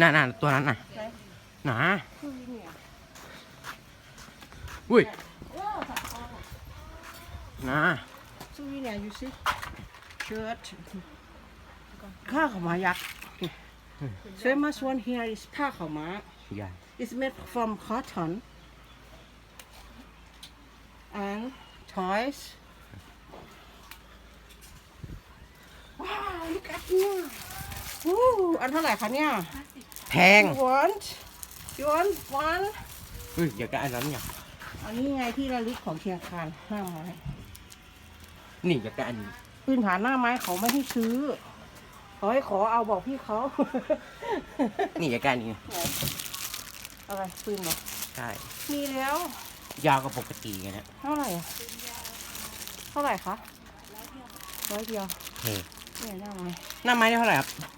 น่ะน่ะตัวนั้นน่ะไหนหนาคือเนี่ยอุ้ยโอ้สัตว์คอหนาซูวีเนี่ย you see shirt ผ้าขาวม้ายักษ์ famous one here is ผ้าขาวม้าใหญ่ It's made from cotton and toys. Wow, look at here. Ooh, อันเท่าไหร่คะเนี่ย แพง You want? You want one? อุ้ยเดี๋ยวก็อันนั้นเนี่ยอันนี้ไงที่ระลึกของเชียงคานหน้าไม้นี่เดี๋ยวก็อันนี้ พื้นฐานหน้าไม้เขาไม่ให้ซื้อเขาให้ขอเอาบอกพี่เขา นี่เดี๋ยวก็อันนี้อะไรปืนเหรอใช่มีแล้ว ยาวกว่าปกติไงนะเท่าไหร่อะเท่าไหร่คะร้อยเดียวเฮ้เนี่ยหน้าไม้หน้าไม้ได้เท่าไหร่ครับหน้าไม้